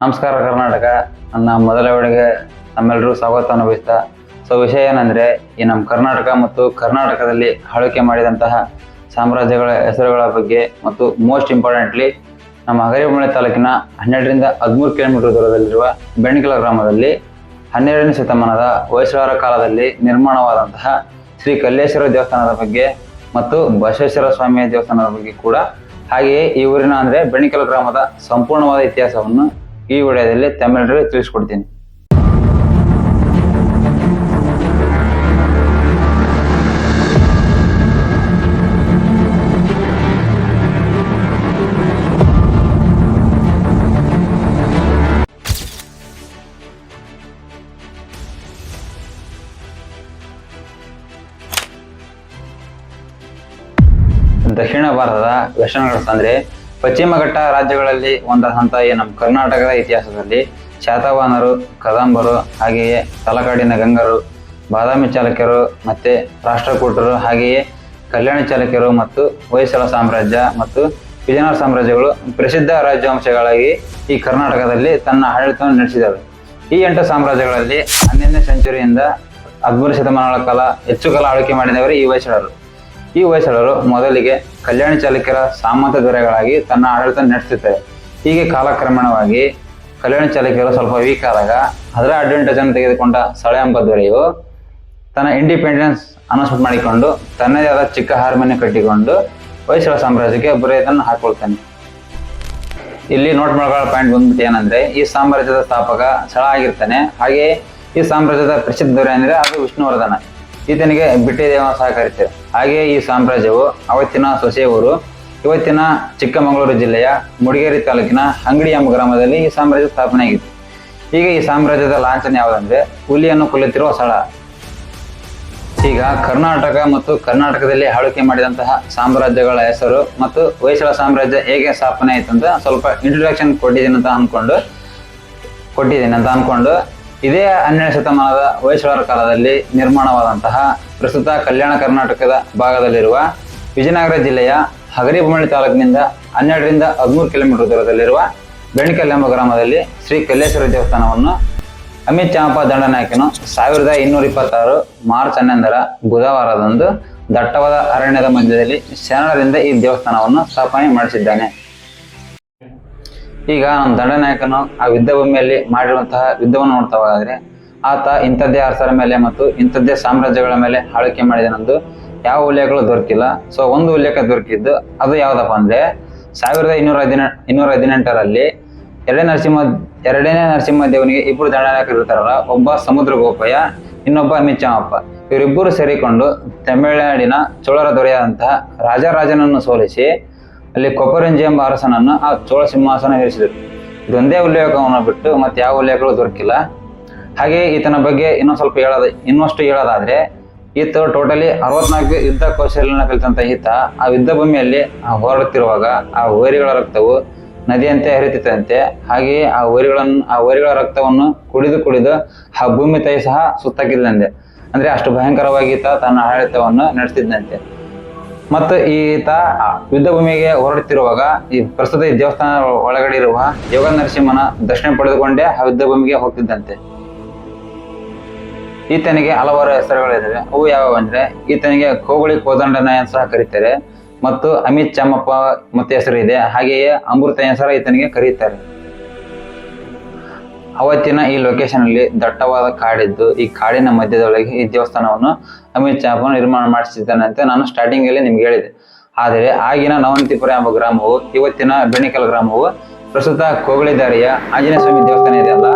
ನಮಸ್ಕಾರ ಕರ್ನಾಟಕ. ನನ್ನ ಮೊದಲ ಒಳಗೆ ನಮ್ಮೆಲ್ಲರೂ ಸ್ವಾಗತ ಅನುಭವಿಸ್ತಾ, ಸೊ ವಿಷಯ ಏನಂದರೆ, ಈ ನಮ್ಮ ಕರ್ನಾಟಕ ಮತ್ತು ಕರ್ನಾಟಕದಲ್ಲಿ ಆಳ್ವಿಕೆ ಮಾಡಿದಂತಹ ಸಾಮ್ರಾಜ್ಯಗಳ ಹೆಸರುಗಳ ಬಗ್ಗೆ ಮತ್ತು ಮೋಸ್ಟ್ ಇಂಪಾರ್ಟೆಂಟ್ಲಿ ನಮ್ಮ ಹಗರಿಬೊಮ್ಮಳೆ ತಾಲೂಕಿನ ಹನ್ನೆರಡರಿಂದ ಹದಿಮೂರು ಕಿಲೋಮೀಟರ್ ದೂರದಲ್ಲಿರುವ ಬೆಣ್ಕಿಲ ಗ್ರಾಮದಲ್ಲಿ ಹನ್ನೆರಡನೇ ಶತಮಾನದ ಹೊಯ್ಸಳರ ಕಾಲದಲ್ಲಿ ನಿರ್ಮಾಣವಾದಂತಹ ಶ್ರೀ ಕಲ್ಲೇಶ್ವರ ದೇವಸ್ಥಾನದ ಬಗ್ಗೆ ಮತ್ತು ಬಸವೇಶ್ವರ ಸ್ವಾಮಿಯ ದೇವಸ್ಥಾನದ ಬಗ್ಗೆ ಕೂಡ ಹಾಗೆಯೇ ಈ ಊರಿನ ಅಂದರೆ ಬೆಣಿಕಲ್ ಗ್ರಾಮದ ಸಂಪೂರ್ಣವಾದ ಇತಿಹಾಸವನ್ನು ಈ ವಿಡಿಯೋದಲ್ಲಿ ತಮ್ಮೆಲ್ಲರಿಗೂ ತಿಳಿಸ್ಕೊಡ್ತೀನಿ. ದಕ್ಷಿಣ ಭಾರತದ ವೆಸ್ಟರ್ನ್ ಘಾಟ್ಸ್ ಪಶ್ಚಿಮ ಘಟ್ಟ ರಾಜ್ಯಗಳಲ್ಲಿ ಒಂದಾದಂಥ ಈ ನಮ್ಮ ಕರ್ನಾಟಕದ ಇತಿಹಾಸದಲ್ಲಿ ಶಾತವಾಹನರು ಕದಂಬರು, ಹಾಗೆಯೇ ತಲಕಾಡಿನ ಗಂಗರು, ಬಾದಾಮಿ ಚಾಲುಕ್ಯರು ಮತ್ತೆ ರಾಷ್ಟ್ರಕೂಟರು, ಹಾಗೆಯೇ ಕಲ್ಯಾಣ ಚಾಲುಕ್ಯರು ಮತ್ತು ಹೊಯ್ಸಳ ಸಾಮ್ರಾಜ್ಯ ಮತ್ತು ವಿಜಯನಗರ ಸಾಮ್ರಾಜ್ಯಗಳು ಪ್ರಸಿದ್ಧ ರಾಜ್ಯವಂಶಗಳಾಗಿ ಈ ಕರ್ನಾಟಕದಲ್ಲಿ ತನ್ನ ಆಡಳಿತವನ್ನು ನಡೆಸಿದವೆ. ಈ ಎಂಟು ಸಾಮ್ರಾಜ್ಯಗಳಲ್ಲಿ ಹನ್ನೊಂದನೇ ಸೆಂಚುರಿಯಿಂದ ಹದಿಮೂರು ಶತಮಾನಗಳ ಕಾಲ ಹೆಚ್ಚು ಕಾಲ ಆಳ್ವಿಕೆ ಮಾಡಿದವರು ಈ ಹೊಯ್ಸಳರು. ಈ ಹೊಯ್ಸಳರು ಮೊದಲಿಗೆ ಕಲ್ಯಾಣ ಚಾಲುಕ್ಯರ ಸಾಮಂತ ದೊರೆಗಳಾಗಿ ತನ್ನ ಆಡಳಿತ ನಡೆಸುತ್ತಾರೆ ಹೀಗೆ ಕಾಲಕ್ರಮೇಣವಾಗಿ ಕಲ್ಯಾಣ ಚಾಲುಕ್ಯರು ಸ್ವಲ್ಪ ವೀಕ್ ಆದಾಗ ಅದರ ಅಡ್ವಾಂಟೇಜ್ ಅನ್ನು ತೆಗೆದುಕೊಂಡ ಸಳೆ ಎಂಬ ದೊರೆಯು ತನ್ನ ಇಂಡಿಪೆಂಡೆನ್ಸ್ ಅನೌನ್ಸ್ಮೆಂಟ್ ಮಾಡಿಕೊಂಡು ತನ್ನದೇ ಆದ ಚಿಕ್ಕ ಹಾರ್ಮೋನಿ ಕಟ್ಟಿಕೊಂಡು ಹೊಯ್ಸಳ ಸಾಮ್ರಾಜ್ಯಕ್ಕೆ ಬರೆಯೋದನ್ನು ಹಾಕೊಳ್ತಾನೆ. ಇಲ್ಲಿ ನೋಟ್ ಮಾಡ್ಕೊಳ್ಳೋ ಪಾಯಿಂಟ್ ಬಂದ್ಬಿಟ್ಟು ಏನಂದ್ರೆ, ಈ ಸಾಮ್ರಾಜ್ಯದ ಸ್ಥಾಪಕ ಸ್ಥಳ ಆಗಿರ್ತಾನೆ. ಹಾಗೆ ಈ ಸಾಮ್ರಾಜ್ಯದ ಪ್ರಸಿದ್ಧ ದೊರೆ ಅಂದ್ರೆ ಅದು ವಿಷ್ಣುವರ್ಧನ. ಈತನಿಗೆ ಬಿಟ್ಟಿದೇವ ಸಹ ಕರೀತಾರೆ ಹಾಗೆ ಈ ಸಾಮ್ರಾಜ್ಯವು ಅವತ್ತಿನ ಸೊಸೆ ಊರು ಇವತ್ತಿನ ಚಿಕ್ಕಮಗಳೂರು ಜಿಲ್ಲೆಯ ಮುಡಿಗೇರಿ ತಾಲೂಕಿನ ಅಂಗಡಿ ಎಂಬ ಗ್ರಾಮದಲ್ಲಿ ಈ ಸಾಮ್ರಾಜ್ಯ ಸ್ಥಾಪನೆ ಆಗಿತ್ತು ಈಗ ಈ ಸಾಮ್ರಾಜ್ಯದ ಲಾಂಛನ ಯಾವುದಂದ್ರೆ ಹುಲಿಯನ್ನು ಕೊಲ್ಲುತ್ತಿರುವ ಸ್ಥಳ. ಈಗ ಕರ್ನಾಟಕ ಮತ್ತು ಕರ್ನಾಟಕದಲ್ಲಿ ಆಳ್ವಿಕೆ ಮಾಡಿದಂತಹ ಸಾಮ್ರಾಜ್ಯಗಳ ಹೆಸರು ಮತ್ತು ಹೊಯ್ಸಳ ಸಾಮ್ರಾಜ್ಯ ಹೇಗೆ ಸ್ಥಾಪನೆ ಆಯ್ತು ಅಂತ ಸ್ವಲ್ಪ ಇಂಟ್ರೊಡಕ್ಷನ್ ಕೊಟ್ಟಿದ್ದೀನಿ ಅಂತ ಅಂದ್ಕೊಂಡು ಕೊಟ್ಟಿದ್ದೀನಿ ಅಂತ ಅನ್ಕೊಂಡು ಇದೇ ಹನ್ನೆರಡು ಶತಮಾನದ ಹೊಯ್ಸಳರ ಕಾಲದಲ್ಲಿ ನಿರ್ಮಾಣವಾದಂತಹ ಪ್ರಸ್ತುತ ಕಲ್ಯಾಣ ಕರ್ನಾಟಕದ ಭಾಗದಲ್ಲಿರುವ ವಿಜಯನಗರ ಜಿಲ್ಲೆಯ ಹಗರಿಬೊಮ್ಮಳ್ಳಿ ತಾಲೂಕಿನಿಂದ ಹನ್ನೆರಡರಿಂದ ಹದಿಮೂರು ಕಿಲೋಮೀಟರ್ ದೂರದಲ್ಲಿರುವ ಬೆಣಿಕಲ್ ಎಂಬ ಗ್ರಾಮದಲ್ಲಿ ಶ್ರೀ ಕಲ್ಲೇಶ್ವರ ದೇವಸ್ಥಾನವನ್ನು ಅಮಿತ್ ಚಾಮಪ್ಪ ದಂಡನಾಯಕನು ಸಾವಿರದ ಇನ್ನೂರ ಇಪ್ಪತ್ತಾರು ಮಾರ್ಚ್ ಹನ್ನೊಂದರ ಬುಧವಾರದಂದು ದಟ್ಟವಾದ ಅರಣ್ಯದ ಮಧ್ಯದಲ್ಲಿ ಶರಣರಿಂದ ಈ ದೇವಸ್ಥಾನವನ್ನು ಸ್ಥಾಪನೆ ಮಾಡಿಸಿದ್ದಾನೆ. ಈಗ ನಮ್ಮ ದಂಡನಾಯಕನು ಆ ಯುದ್ಧಭೂಮಿಯಲ್ಲಿ ಮಾಡಿರುವಂತಹ ಯುದ್ಧವನ್ನು ನೋಡ್ತಾ ಹೋಗಾದ್ರೆ ಆತ ಇಂಥದ್ದೇ ಅರಸರ ಮೇಲೆ ಮತ್ತು ಇಂಥದ್ದೇ ಸಾಮ್ರಾಜ್ಯಗಳ ಮೇಲೆ ಆಳ್ವಿಕೆ ಮಾಡಿದನೆಂದು ಯಾವ ಉಲ್ಲೇಖಗಳು ದೊರಕಿಲ್ಲ. ಸೊ ಒಂದು ಉಲ್ಲೇಖ ದೊರಕಿದ್ದು ಅದು ಯಾವ್ದಪ್ಪ ಅಂದ್ರೆ, ಸಾವಿರದ ಇನ್ನೂರ ಹದಿನ, ಇನ್ನೂರ ಹದಿನೆಂಟರಲ್ಲಿ ಎರಡನೇ ನರಸಿಂಹ ಎರಡನೇ ನರಸಿಂಹ ದೇವನಿಗೆ ಇಬ್ಬರು ದಂಡನಾಯಕರು ಇರ್ತಾರಲ್ಲ, ಒಬ್ಬ ಸಮುದ್ರ ಗೋಪಯ್ಯ ಇನ್ನೊಬ್ಬ ಮಿಚ್ಚಾಮಪ್ಪ ಇವರಿಬ್ಬರು ಸೇರಿಕೊಂಡು ತಮಿಳುನಾಡಿನ ಚೋಳರ ದೊರೆಯಾದಂತಹ ರಾಜರಾಜನನ್ನು ಸೋಲಿಸಿ ಅಲ್ಲಿ ಕೊಪ್ಪರಂಜಿ ಎಂಬ ಅರಸನನ್ನು ಆ ಚೋಳ ಸಿಂಹಾಸನ ಇರಿಸಿದರು. ಇದೊಂದೇ ಉಲ್ಲೇಖವನ್ನು ಬಿಟ್ಟು ಮತ್ತೆ ಯಾವ ಉಲ್ಲೇಖಗಳು ದೊರಕಿಲ್ಲ. ಹಾಗೆ ಈತನ ಬಗ್ಗೆ ಇನ್ನೊಂದು ಸ್ವಲ್ಪ ಹೇಳೋದ ಇನ್ನಷ್ಟು ಹೇಳೋದಾದ್ರೆ, ಈತ ಟೋಟಲಿ ಅರವತ್ನಾಲ್ಕು ಯುದ್ಧ ಕೌಶಲ್ಯನ ಕಲಿತಂತ ಈತ, ಆ ಯುದ್ಧ ಭೂಮಿಯಲ್ಲಿ ಹೋರಾಡುತ್ತಿರುವಾಗ ಆ ಹೋರಿಗಳ ರಕ್ತವು ನದಿಯಂತೆ ಹರಿತಿತ್ತಂತೆ. ಹಾಗೆಯೇ ಆ ಹೋರಿಗಳನ್ನು ಆ ಹೋರಿಗಳ ರಕ್ತವನ್ನು ಕುಡಿದು ಕುಡಿದು ಆ ಭೂಮಿ ತಾಯಿ ಸಹ ಸುತ್ತಾಕಿದ್ದಂತೆ. ಅಂದ್ರೆ ಅಷ್ಟು ಭಯಂಕರವಾಗಿ ಈತ ತನ್ನ ಆಡಳಿತವನ್ನು ನಡೆಸಿದ್ದಂತೆ ಮತ್ತು ಈತ ಯುದ್ಧ ಭೂಮಿಗೆ ಹೊರಡುತ್ತಿರುವಾಗ ಈ ಪ್ರಸ್ತುತ ದೇವಸ್ಥಾನ ಒಳಗಡೆ ಇರುವ ಯೋಗ ನರಸಿಂಹನ ದರ್ಶನ ಪಡೆದುಕೊಂಡೇ ಆ ಯುದ್ಧ ಭೂಮಿಗೆ ಹೋಗ್ತಿದ್ದಂತೆ. ಈತನಿಗೆ ಹಲವಾರು ಹೆಸರುಗಳಿದ್ದಾವೆ ಅವು ಯಾವ ಅಂದ್ರೆ ಈತನಿಗೆ ಕೋಗುಳಿ ಕೋದಂಡನಯನ್ ಸಹ ಕರೀತಾರೆ ಮತ್ತು ಅಮಿತ್ ಚಾಮಪ್ಪ ಮತ್ತೆ ಹೆಸರು ಇದೆ. ಹಾಗೆಯೇ ಅಮೃತ ಹೆಸರ ಈತನಿಗೆ ಕರೀತಾರೆ. ಅವತ್ತಿನ ಈ ಲೊಕೇಶನ್ ಅಲ್ಲಿ ದಟ್ಟವಾದ ಕಾಡಿದ್ದು ಈ ಕಾಡಿನ ಮಧ್ಯದೊಳಗೆ ಈ ದೇವಸ್ಥಾನವನ್ನು ಅಮಿತ್ ಚಾಮಪ್ಪ ನಿರ್ಮಾಣ ಮಾಡಿಸಿದ್ದಾನೆ ಅಂತ ನಾನು ಸ್ಟಾರ್ಟಿಂಗ್ ಅಲ್ಲಿ ನಿಮ್ಗೆ ಹೇಳಿದೆ. ಆದರೆ ಆಗಿನ ನವಂತಿಪುರ ಎಂಬ ಗ್ರಾಮವು, ಇವತ್ತಿನ ಬೆಣಿಕಲ್ ಗ್ರಾಮವು ಪ್ರಸ್ತುತ ಕೋಗಳಿ ದಾರಿಯ ಆಂಜನೇಯ ಸ್ವಾಮಿ ದೇವಸ್ಥಾನ ಇದೆಯಲ್ಲ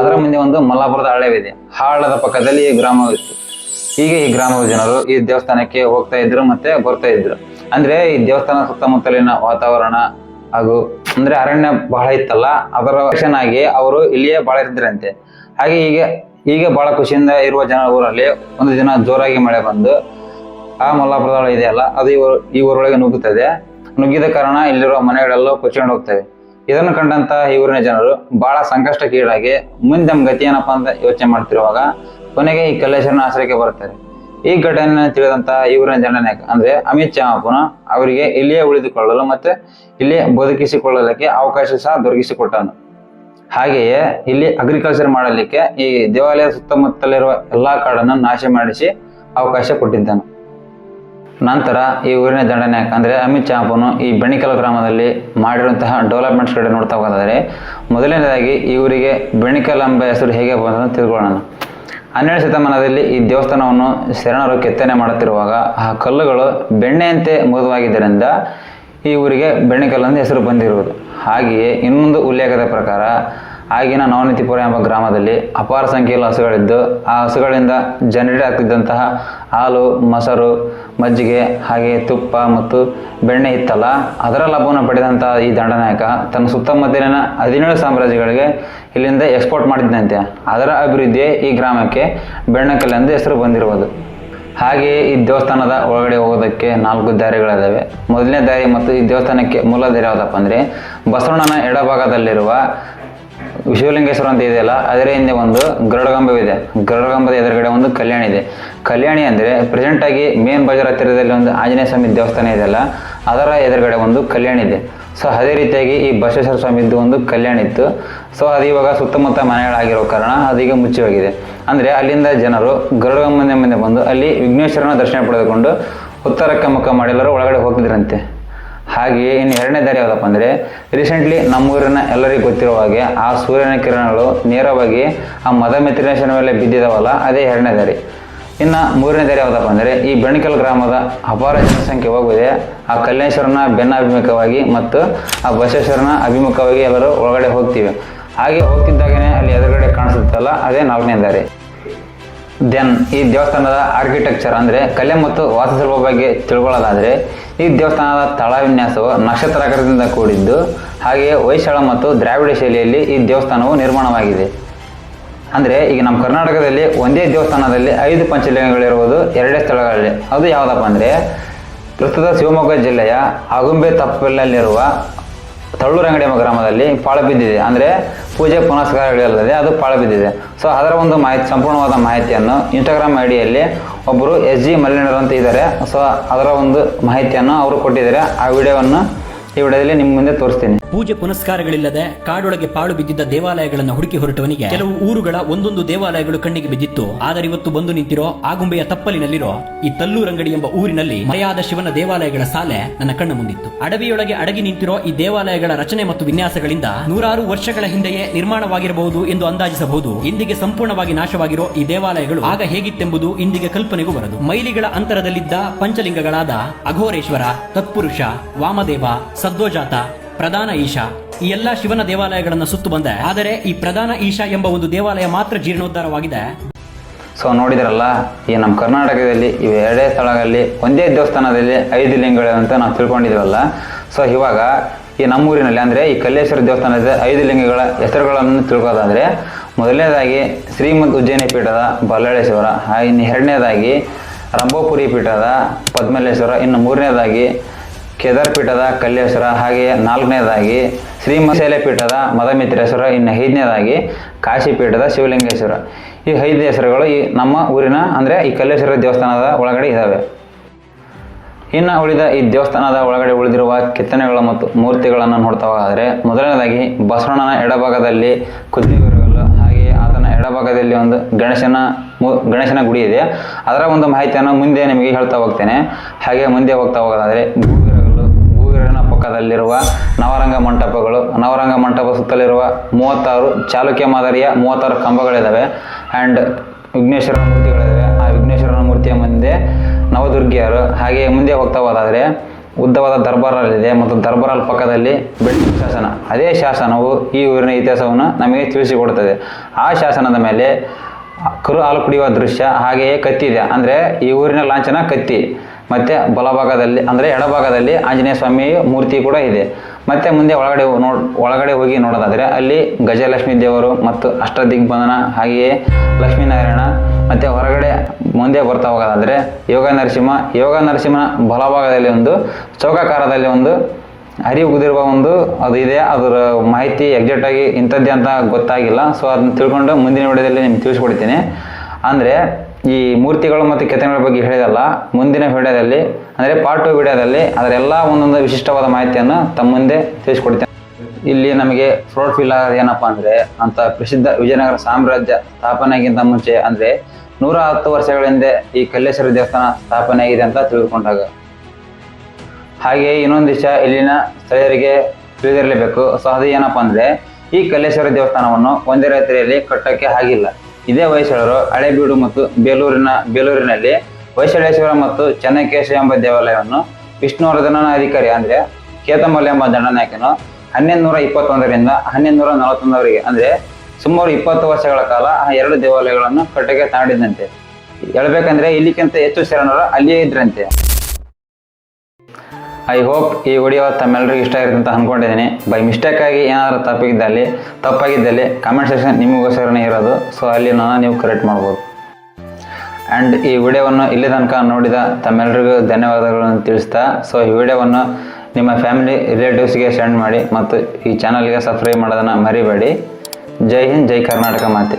ಅದರ ಮುಂದೆ ಒಂದು ಮಲ್ಲಾಪುರದ ಹಳ್ಳವಿದೆ. ಹಳ್ಳದ ಪಕ್ಕದಲ್ಲಿ ಈ ಗ್ರಾಮವಿತ್ತು ಹೀಗೆ ಈ ಗ್ರಾಮದ ಜನರು ಈ ದೇವಸ್ಥಾನಕ್ಕೆ ಹೋಗ್ತಾ ಇದ್ರು ಮತ್ತೆ ಬರ್ತಾ ಇದ್ರು. ಅಂದ್ರೆ ಈ ದೇವಸ್ಥಾನ ಸುತ್ತಮುತ್ತಲಿನ ವಾತಾವರಣ ಹಾಗೂ ಅಂದ್ರೆ ಅರಣ್ಯ ಬಹಳ ಇತ್ತಲ್ಲ? ಅದರ ಆಗಿ ಅವರು ಇಲ್ಲಿಯೇ ಬಹಳ ಇದ್ರಂತೆ ಹಾಗೆ ಹೀಗೆ ಹೀಗೆ ಬಹಳ ಖುಷಿಯಿಂದ ಇರುವ ಜನ ಊರಲ್ಲಿ ಒಂದು ದಿನ ಜೋರಾಗಿ ಮಳೆ ಬಂದು, ಆ ಮಲ್ಲಾಪುರದ ಹಳ್ಳ ಇದೆಯಲ್ಲ, ಅದು ಈ ಊರು- ಈ ಊರೊಳಗೆ ನುಗ್ಗುತ್ತದೆ. ನುಗ್ಗಿದ ಕಾರಣ ಇಲ್ಲಿರುವ ಮನೆಗಳೆಲ್ಲ ಕೊಚ್ಕೊಂಡು ಹೋಗ್ತವೆ. ಇದನ್ನು ಕಂಡಂತ ಈ ಊರಿನ ಜನರು ಬಹಳ ಸಂಕಷ್ಟಕ್ಕೀಡಾಗಿ ಮುಂದೆ ನಮ್ಮ ಗತಿ ಏನಪ್ಪಾ ಅಂತ ಯೋಚನೆ ಮಾಡ್ತಿರುವಾಗ ಕೊನೆಗೆ ಈ ಕಲ್ಲೇಶ್ವರನ ಆಶ್ರಯಕ್ಕೆ ಬರ್ತಾರೆ ಈ ಘಟನೆ ತಿಳಿದಂತ ಈ ಊರಿನ ಜನನೇ ಅಂದ್ರೆ ಅಮಿತ್ ಚಾಮಪ್ಪನ ಅವರಿಗೆ ಇಲ್ಲಿಯೇ ಉಳಿದುಕೊಳ್ಳಲು ಮತ್ತೆ ಇಲ್ಲಿಯೇ ಬದುಕಿಸಿಕೊಳ್ಳಲಿಕ್ಕೆ ಅವಕಾಶ ಸಹ ದೊರಕಿಸಿಕೊಟ್ಟನು. ಹಾಗೆಯೇ ಇಲ್ಲಿ ಅಗ್ರಿಕಲ್ಚರ್ ಮಾಡಲಿಕ್ಕೆ ಈ ದೇವಾಲಯದ ಸುತ್ತಮುತ್ತಲಿರುವ ಎಲ್ಲಾ ಕಾಡನ್ನು ನಾಶ ಮಾಡಿಸಿ ಅವಕಾಶ ಕೊಟ್ಟಿದ್ದನು. ನಂತರ ಈ ಊರಿನ ದಂಡನಾಯಕ ಅಂದರೆ ಅಮಿತ್ ಚಾಪನು ಈ ಬೆಣಿಕಲ್ ಗ್ರಾಮದಲ್ಲಿ ಮಾಡಿರುವಂತಹ ಡೆವಲಪ್ಮೆಂಟ್ಸ್ ಕಡೆ ನೋಡ್ತಾ ಹೋಗೋದಾದರೆ ಮೊದಲನೇದಾಗಿ ಈ ಊರಿಗೆ ಬೆಣಿಕಲ್ ಎಂಬ ಹೆಸರು ಹೇಗೆ ಬಂದನ್ನು ತಿಳ್ಕೊಳ್ಳೋಣ. ಹನ್ನೆರಡು ಶತಮಾನದಲ್ಲಿ ಈ ದೇವಸ್ಥಾನವನ್ನು ಶರಣರು ಕೆತ್ತನೆ ಮಾಡುತ್ತಿರುವಾಗ ಆ ಕಲ್ಲುಗಳು ಬೆಣ್ಣೆಯಂತೆ ಮೃದುವಾಗಿದ್ದರಿಂದ ಈ ಊರಿಗೆ ಬೆಣ್ಣಿಕಲ್ ಹೆಸರು ಬಂದಿರುವುದು. ಹಾಗೆಯೇ ಇನ್ನೊಂದು ಉಲ್ಲೇಖದ ಪ್ರಕಾರ ಆಗಿನ ನವನೀತಿಪುರ ಎಂಬ ಗ್ರಾಮದಲ್ಲಿ ಅಪಾರ ಸಂಖ್ಯೆಯಲ್ಲಿ ಹಸುಗಳಿದ್ದು, ಆ ಹಸುಗಳಿಂದ ಜನರೇಟ್ ಆಗ್ತಿದ್ದಂತಹ ಹಾಲು, ಮೊಸರು, ಮಜ್ಜಿಗೆ, ಹಾಗೆ ತುಪ್ಪ ಮತ್ತು ಬೆಣ್ಣೆ ಇತ್ತಲ್ಲ, ಅದರ ಲಾಭವನ್ನು ಪಡೆದಂತಹ ಈ ದಂಡನಾಯಕ ತನ್ನ ಸುತ್ತಮುತ್ತಲಿನ ಹದಿನೇಳು ಸಾಮ್ರಾಜ್ಯಗಳಿಗೆ ಇಲ್ಲಿಂದ ಎಕ್ಸ್ಪೋರ್ಟ್ ಮಾಡಿದ್ದಂತೆ ಅದರ ಅಭಿವೃದ್ಧಿಯೇ ಈ ಗ್ರಾಮಕ್ಕೆ ಬೆಣ್ಣಕಲ್ ಎಂದು ಹೆಸರು ಬಂದಿರುವುದು. ಹಾಗೆಯೇ ಈ ದೇವಸ್ಥಾನದ ಒಳಗಡೆ ಹೋಗೋದಕ್ಕೆ ನಾಲ್ಕು ದಾರಿಗಳಿದ್ದಾವೆ ಮೊದಲನೇ ದಾರಿ ಮತ್ತು ಈ ದೇವಸ್ಥಾನಕ್ಕೆ ಮೂಲ ದಾರಿ ಯಾವುದಪ್ಪ ಅಂದರೆ ಬಸವಣ್ಣನ ಎಡಭಾಗದಲ್ಲಿರುವ ವಿಶ್ವಲಿಂಗೇಶ್ವರ ಅಂತ ಇದೆಯಲ್ಲ, ಅದರ ಹಿಂದೆ ಒಂದು ಗರುಡಗಂಬವಿದೆ ಗರುಡಗಂಬದ ಎದುರುಗಡೆ ಒಂದು ಕಲ್ಯಾಣಿ ಇದೆ. ಕಲ್ಯಾಣಿ ಅಂದರೆ ಪ್ರೆಸೆಂಟ್ ಆಗಿ ಮೇನ್ ಬಜಾರ್ ಹತ್ತಿರದಲ್ಲಿ ಒಂದು ಆಂಜನೇಯ ಸ್ವಾಮಿ ದೇವಸ್ಥಾನ ಇದೆಯಲ್ಲ, ಅದರ ಎದುರುಗಡೆ ಒಂದು ಕಲ್ಯಾಣ ಇದೆ. ಸೊ ಅದೇ ರೀತಿಯಾಗಿ ಈ ಬಸವೇಶ್ವರ ಸ್ವಾಮಿದ್ದು ಒಂದು ಕಲ್ಯಾಣ ಇತ್ತು. ಸೊ ಅದು ಇವಾಗ ಸುತ್ತಮುತ್ತ ಮನೆಗಳಾಗಿರೋ ಕಾರಣ ಅದೀಗ ಮುಚ್ಚಿ ಹೋಗಿದೆ ಅಂದರೆ ಅಲ್ಲಿಂದ ಜನರು ಗರುಡ ಮುಂದೆ ಬಂದು ಅಲ್ಲಿ ವಿಘ್ನೇಶ್ವರನ ದರ್ಶನ ಪಡೆದುಕೊಂಡು ಉತ್ತರಕ್ಕೆ ಮುಖ ಮಾಡಿ ಎಲ್ಲರೂ ಒಳಗಡೆ ಹೋಗ್ತಿದ್ರಂತೆ. ಹಾಗೆಯೇ ಇನ್ನು ಎರಡನೇ ದಾರಿ ಯಾವುದಪ್ಪ ಅಂದರೆ ರೀಸೆಂಟ್ಲಿ ನಮ್ಮೂರಿನ ಎಲ್ಲರಿಗೂ ಗೊತ್ತಿರೋ ಹಾಗೆ ಆ ಸೂರ್ಯನ ಕಿರಣಗಳು ನೇರವಾಗಿ ಆ ಮದ ಮೆತ್ರಿನೇಶ್ವರ ಮೇಲೆ ಬಿದ್ದಿದಾವಲ್ಲ, ಅದೇ ಎರಡನೇ ದಾರಿ. ಇನ್ನು ಮೂರನೇ ದಾರಿ ಯಾವುದಪ್ಪ ಅಂದರೆ ಈ ಬೆಣಕಲ್ ಗ್ರಾಮದ ಅಪಾರ ಜನಸಂಖ್ಯೆ ಹೋಗಿದೆ. ಆ ಕಲ್ಯಾಣೇಶ್ವರನ ಬೆನ್ನ ಅಭಿಮುಖವಾಗಿ ಮತ್ತು ಆ ಬಸವೇಶ್ವರನ ಅಭಿಮುಖವಾಗಿ ಎಲ್ಲರೂ ಒಳಗಡೆ ಹೋಗ್ತೀವಿ. ಹಾಗೆ ಹೋಗ್ತಿದ್ದಾಗನೇ ಅಲ್ಲಿ ಎದುರುಗಡೆ ಕಾಣಿಸುತ್ತಲ್ಲ, ಅದೇ ನಾಲ್ಕನೇ ದಾರಿ. ದೆನ್ ಈ ದೇವಸ್ಥಾನದ ಆರ್ಕಿಟೆಕ್ಚರ್ ಅಂದರೆ ಕಲೆ ಮತ್ತು ವಾಸ್ತುಶಿಲ್ಪ ಬಗ್ಗೆ ತಿಳ್ಕೊಳ್ಳೋದಾದರೆ, ಈ ದೇವಸ್ಥಾನದ ತಳ ವಿನ್ಯಾಸವು ನಕ್ಷತ್ರಾಕಾರದಿಂದ ಕೂಡಿದ್ದು, ಹಾಗೆಯೇ ವೈಶಾಳ ಮತ್ತು ದ್ರಾವಿಡ ಶೈಲಿಯಲ್ಲಿ ಈ ದೇವಸ್ಥಾನವು ನಿರ್ಮಾಣವಾಗಿದೆ. ಅಂದರೆ ಈಗ ನಮ್ಮ ಕರ್ನಾಟಕದಲ್ಲಿ ಒಂದೇ ದೇವಸ್ಥಾನದಲ್ಲಿ ಐದು ಪಂಚಲಿಂಗಗಳಿರುವುದು ಎರಡೇ ಸ್ಥಳಗಳಲ್ಲಿ. ಅದು ಯಾವುದಪ್ಪ ಅಂದರೆ, ಪ್ರಸ್ತುತ ಶಿವಮೊಗ್ಗ ಜಿಲ್ಲೆಯ ಆಗುಂಬೆ ತಪ್ಪಲಿನಲ್ಲಿರುವ ತಳ್ಳೂರಂಗಡಿ ಎಂಬ ಗ್ರಾಮದಲ್ಲಿ ಪಾಳ ಬಿದ್ದಿದೆ. ಅಂದರೆ ಪೂಜೆ ಪುನಸ್ಕಾರಗಳಿಲ್ಲದೆ ಅದು ಪಾಳ ಬಿದ್ದಿದೆ. ಸೊ ಅದರ ಒಂದು ಮಾಹಿತಿ, ಸಂಪೂರ್ಣವಾದ ಮಾಹಿತಿಯನ್ನು ಇನ್ಸ್ಟಾಗ್ರಾಮ್ ಐಡಿಯಲ್ಲಿ ಒಬ್ಬರು ಎಸ್ ಜಿ ಮಲ್ಲಿನರು ಅಂತ ಇದ್ದಾರೆ. ಸೊ ಅದರ ಒಂದು ಮಾಹಿತಿಯನ್ನು ಅವರು ಕೊಟ್ಟಿದ್ದಾರೆ. ಆ ವಿಡಿಯೋವನ್ನು ಈ ವಿಡಿಯೋದಲ್ಲಿ ನಿಮ್ಮ ಮುಂದೆ ತೋರಿಸ್ತೀನಿ. ಪೂಜೆ ಪುನಸ್ಕಾರಗಳಿಲ್ಲದೆ ಕಾಡೊಳಗೆ ಪಾಳು ಬಿದ್ದಿದ್ದ ದೇವಾಲಯಗಳನ್ನು ಹುಡುಕಿ ಹೊರಟವನಿಗೆ. ಕೆಲವು ಊರುಗಳ ಒಂದೊಂದು ದೇವಾಲಯಗಳು ಕಣ್ಣಿಗೆ ಬಿದ್ದಿತ್ತು. ಆದರೆ ಇವತ್ತು ಬಂದು ನಿಂತಿರೋ ಆಗುಂಬೆಯ ತಪ್ಪಲಿನಲ್ಲಿರೋ ಈ ತಲ್ಲೂರಂಗಡಿ ಎಂಬ ಊರಿನಲ್ಲಿ ಮರೆಯಾದ ಶಿವನ ದೇವಾಲಯಗಳ ಸಾಲೆ ನನ್ನ ಕಣ್ಣ ಮುಂದಿತ್ತು. ಅಡವಿಯೊಳಗೆ ಅಡಗಿ ನಿಂತಿರೋ ಈ ದೇವಾಲಯಗಳ ರಚನೆ ಮತ್ತು ವಿನ್ಯಾಸಗಳಿಂದ ನೂರಾರು ವರ್ಷಗಳ ಹಿಂದೆಯೇ ನಿರ್ಮಾಣವಾಗಿರಬಹುದು ಎಂದು ಅಂದಾಜಿಸಬಹುದು. ಇಂದಿಗೆ ಸಂಪೂರ್ಣವಾಗಿ ನಾಶವಾಗಿರೋ ಈ ದೇವಾಲಯಗಳು ಆಗ ಹೇಗಿತ್ತೆಂಬುದು ಇಂದಿಗೆ ಕಲ್ಪನೆಗೂ ಬರದು. ಮೈಲಿಗಳ ಅಂತರದಲ್ಲಿದ್ದ ಪಂಚಲಿಂಗಗಳಾದ ಅಘೋರೇಶ್ವರ, ತತ್ಪುರುಷ, ವಾಮದೇವ ಸದ್ದೋಜಾತ ಪ್ರಧಾನ ಈಶಾ. ಈ ಎಲ್ಲಾ ಶಿವನ ದೇವಾಲಯಗಳನ್ನು ಸುತ್ತು ಬಂದೆ. ಆದರೆ ಈ ಪ್ರಧಾನ ಈಶಾ ಎಂಬ ಒಂದು ದೇವಾಲಯ ಮಾತ್ರ ಜೀರ್ಣೋದ್ಧಾರವಾಗಿದೆ. ಸೊ ನೋಡಿದ್ರಲ್ಲ, ಈ ನಮ್ಮ ಕರ್ನಾಟಕದಲ್ಲಿ ಇವು ಎರಡೇ ಸ್ಥಳಗಳಲ್ಲಿ, ಒಂದೇ ದೇವಸ್ಥಾನದಲ್ಲಿ ಐದು ಲಿಂಗಗಳು ಅಂತ ನಾವು ತಿಳ್ಕೊಂಡಿದ್ವಲ್ಲ. ಸೊ ಇವಾಗ ಈ ನಮ್ಮೂರಿನಲ್ಲಿ, ಅಂದರೆ ಈ ಕಲ್ಲೇಶ್ವರ ದೇವಸ್ಥಾನದ ಐದು ಲಿಂಗಗಳ ಹೆಸರುಗಳನ್ನು ತಿಳ್ಕೋದಾದರೆ ಮೊದಲನೇದಾಗಿ ಶ್ರೀಮದ್ ಉಜ್ಜಯಿನಿ ಪೀಠದ ಬಲ್ಲಾಳೇಶ್ವರ ಇನ್ನು ಎರಡನೇದಾಗಿ ರಂಭೋಪುರಿ ಪೀಠದ ಪದ್ಮಲೇಶ್ವರ ಇನ್ನು ಮೂರನೇದಾಗಿ ಕೇದಾರ್ ಪೀಠದ ಕಲ್ಲೇಶ್ವರ ಹಾಗೆಯೇ ನಾಲ್ಕನೇದಾಗಿ ಪೀಠದ ಮದಮಿತ್ರೇಶ್ವರ, ಇನ್ನು ಐದನೇದಾಗಿ ಕಾಶಿ ಪೀಠದ ಶಿವಲಿಂಗೇಶ್ವರ. ಈ ಐದು ಹೆಸರುಗಳು ಈ ನಮ್ಮ ಊರಿನ ಅಂದರೆ ಈ ಕಲ್ಲೇಶ್ವರ ದೇವಸ್ಥಾನದ ಒಳಗಡೆ ಇದ್ದಾವೆ. ಇನ್ನು ಉಳಿದ ಈ ದೇವಸ್ಥಾನದ ಒಳಗಡೆ ಉಳಿದಿರುವ ಕೆತ್ತನೆಗಳು ಮತ್ತು ಮೂರ್ತಿಗಳನ್ನು ನೋಡ್ತಾ ಹೋದರೆ ಮೊದಲನೇದಾಗಿ ಬಸವಣ್ಣನ ಎಡಭಾಗದಲ್ಲಿ ಕುದ್ದಿಗುರುಗಲ್ಲು ಹಾಗೆಯೇ ಆತನ ಎಡಭಾಗದಲ್ಲಿ ಒಂದು ಗಣೇಶನ ಗಣೇಶನ ಗುಡಿ ಇದೆ. ಅದರ ಒಂದು ಮಾಹಿತಿಯನ್ನು ಮುಂದೆ ನಿಮಗೆ ಹೇಳ್ತಾ ಹೋಗ್ತೇನೆ. ಹಾಗೆ ಮುಂದೆ ಹೋಗ್ತಾ ಹೋಗೋದಾದರೆ ಭೂವಿರನ ಪಕ್ಕದಲ್ಲಿರುವ ನವರಂಗ ಮಂಟಪಗಳು, ನವರಂಗ ಮಂಟಪ ಸುತ್ತಲಿರುವ ಮೂವತ್ತಾರು ಚಾಲುಕ್ಯ ಮಾದರಿಯ ಮೂವತ್ತಾರು ಕಂಬಗಳಿದ್ದಾವೆ ಆ್ಯಂಡ್ ವಿಘ್ನೇಶ್ವರನ ಮೂರ್ತಿಗಳಿದ್ದಾವೆ ಆ ವಿಘ್ನೇಶ್ವರನ ಮೂರ್ತಿಯ ಮುಂದೆ ನವದುರ್ಗಿಯರು ಹಾಗೆ ಮುಂದೆ ಹೋಗ್ತಾ ಹೋದಾದರೆ ಉದ್ದವಾದ ದರ್ಬಾರಲ್ಲಿದೆ ಮತ್ತು ದರ್ಬಾರಲ್ ಪಕ್ಕದಲ್ಲಿ ಬೆಳ್ಳಿ ಶಾಸನ. ಅದೇ ಶಾಸನವು ಈ ಊರಿನ ಇತಿಹಾಸವನ್ನು ನಮಗೆ ತಿಳಿಸಿಕೊಡುತ್ತದೆ. ಆ ಶಾಸನದ ಮೇಲೆ ಕರು ಹಾಲು ಕುಡಿಯುವ ದೃಶ್ಯ ಹಾಗೆಯೇ ಕತ್ತಿ ಇದೆ. ಅಂದರೆ ಈ ಊರಿನ ಲಾಂಛನ ಕತ್ತಿ. ಮತ್ತು ಬಲಭಾಗದಲ್ಲಿ, ಅಂದರೆ ಎಡಭಾಗದಲ್ಲಿ ಆಂಜನೇಯ ಸ್ವಾಮಿ ಮೂರ್ತಿ ಕೂಡ ಇದೆ. ಮತ್ತೆ ಮುಂದೆ ಒಳಗಡೆ ನೋಡ್ ಒಳಗಡೆ ಹೋಗಿ ನೋಡೋದಾದರೆ ಅಲ್ಲಿ ಗಜಲಕ್ಷ್ಮಿ ದೇವರು ಮತ್ತು ಅಷ್ಟದಿಗ್ಬಂಧನ ಹಾಗೆಯೇ ಲಕ್ಷ್ಮೀನಾರಾಯಣ ಮತ್ತು ಹೊರಗಡೆ ಮುಂದೆ ಬರ್ತಾ ಹೋಗೋದಾದರೆ ಯೋಗ ನರಸಿಂಹ. ಯೋಗ ನರಸಿಂಹನ ಬಲಭಾಗದಲ್ಲಿ ಒಂದು ಚೌಕಾಕಾರದಲ್ಲಿ ಒಂದು ಹರಿವು ಕುದಿರುವ ಒಂದು ಅದು ಇದೆ. ಅದರ ಮಾಹಿತಿ ಎಕ್ಸಾಕ್ಟಾಗಿ ಇಂಥದ್ದೇ ಅಂತ ಗೊತ್ತಾಗಿಲ್ಲ. ಸೊ ಅದನ್ನ ತಿಳ್ಕೊಂಡು ಮುಂದಿನ ವಿಡಿಯೋದಲ್ಲಿ ನಿಮ್ಗೆ ತಿಳಿಸ್ಕೊಡ್ತೀನಿ. ಅಂದರೆ ಈ ಮೂರ್ತಿಗಳು ಮತ್ತು ಕೆತ್ತನೆಗಳ ಬಗ್ಗೆ ಹೇಳಿದಲ್ಲ, ಮುಂದಿನ ವಿಡಿಯೋದಲ್ಲಿ, ಅಂದರೆ ಪಾರ್ಟ್ ಟು ವಿಡಿಯೋದಲ್ಲಿ ಅದರೆಲ್ಲ ಒಂದೊಂದು ವಿಶಿಷ್ಟವಾದ ಮಾಹಿತಿಯನ್ನು ತಮ್ಮ ಮುಂದೆ ತಿಳಿಸ್ಕೊಡ್ತೇನೆ. ಇಲ್ಲಿ ನಮಗೆ ಫ್ರೋಡ್ ಫೀಲ್ ಆಗೋದು ಏನಪ್ಪ ಅಂದರೆ, ಅಂತ ಪ್ರಸಿದ್ಧ ವಿಜಯನಗರ ಸಾಮ್ರಾಜ್ಯ ಸ್ಥಾಪನೆಗಿಂತ ಮುಂಚೆ, ಅಂದರೆ ನೂರ ಹತ್ತು ವರ್ಷಗಳ ಹಿಂದೆ ಈ ಕಲ್ಲೇಶ್ವರ ದೇವಸ್ಥಾನ ಸ್ಥಾಪನೆ ಆಗಿದೆ ಅಂತ ತಿಳಿದುಕೊಂಡಾಗ. ಹಾಗೆ ಇನ್ನೊಂದು ವಿಷಯ ಇಲ್ಲಿನ ಸ್ಥಳೀಯರಿಗೆ ತಿಳಿದಿರಲೇಬೇಕು. ಸೊ, ಅದು ಏನಪ್ಪ ಅಂದರೆ, ಈ ಕಲ್ಲೇಶ್ವರ ದೇವಸ್ಥಾನವನ್ನು ಒಂದೇ ರಾತ್ರಿಯಲ್ಲಿ ಕಟ್ಟೋಕ್ಕೆ ಆಗಿಲ್ಲ. ಇದೇ ಹೊಯ್ಸಳರು ಹಳೆಬೀಡು ಮತ್ತು ಬೇಲೂರಿನ ಬೇಲೂರಿನಲ್ಲಿ ಹೊಯ್ಸಳೇಶ್ವರ ಮತ್ತು ಚೆನ್ನಕೇಶ ಎಂಬ ದೇವಾಲಯವನ್ನು ವಿಷ್ಣುವರ್ಧನ ಅಧಿಕಾರಿ ಅಂದ್ರೆ ಕೇತಮಲ್ಯ ಎಂಬ ದಂಡನಾಯಕನು ಹನ್ನೆರಡು ನೂರ ಇಪ್ಪತ್ತೊಂದರಿಂದ ಹನ್ನೆರಡು ನೂರ ನಲವತ್ತೊಂದರವರೆಗೆ ಅಂದ್ರೆ ಸುಮಾರು ಇಪ್ಪತ್ತು ವರ್ಷಗಳ ಕಾಲ ಆ ಎರಡು ದೇವಾಲಯಗಳನ್ನು ಕಟ್ಟಕ್ಕೆ ತಾಂಡಿದಂತೆ ಹೇಳ್ಬೇಕಂದ್ರೆ ಇಲ್ಲಿಕ್ಕಿಂತ ಹೆಚ್ಚು ಶರಣರು ಅಲ್ಲಿಯೇ ಇದ್ರಂತೆ. ಐ ಹೋಪ್ ಈ ವಿಡಿಯೋ ತಮ್ಮೆಲ್ಲರಿಗೂ ಇಷ್ಟ ಆಗುತ್ತೆ ಅಂತ ಅಂದ್ಕೊಂಡಿದ್ದೀನಿ ಬೈ ಮಿಸ್ಟೇಕ್ ಆಗಿ ಏನಾದರೂ ತಪ್ಪಿದ್ದಲ್ಲಿ, ತಪ್ಪಾಗಿದ್ದಲ್ಲಿ ಕಮೆಂಟ್ ಸೆಕ್ಷನ್ ನಿಮಗೋಸ್ಕರನೇ ಇರೋದು. ಸೊ ಅಲ್ಲಿ ನಾನು ನೀವು ಕರೆಕ್ಟ್ ಮಾಡ್ಬೋದು. ಆ್ಯಂಡ್ ಈ ವಿಡಿಯೋವನ್ನು ಇಲ್ಲಿ ತನಕ ನೋಡಿದ ತಮ್ಮೆಲ್ಲರಿಗೂ ಧನ್ಯವಾದಗಳನ್ನು ತಿಳಿಸ್ತಾ ಸೊ ಈ ವಿಡಿಯೋವನ್ನು ನಿಮ್ಮ ಫ್ಯಾಮಿಲಿ ರಿಲೇಟಿವ್ಸ್ಗೆ ಸೆಂಡ್ ಮಾಡಿ ಮತ್ತು ಈ ಚಾನಲ್ಗೆ ಸಬ್ಸ್ಕ್ರೈಬ್ ಮಾಡೋದನ್ನು ಮರಿಬೇಡಿ. ಜೈ ಹಿಂದ್, ಜೈ ಕರ್ನಾಟಕ ಮಾತೆ.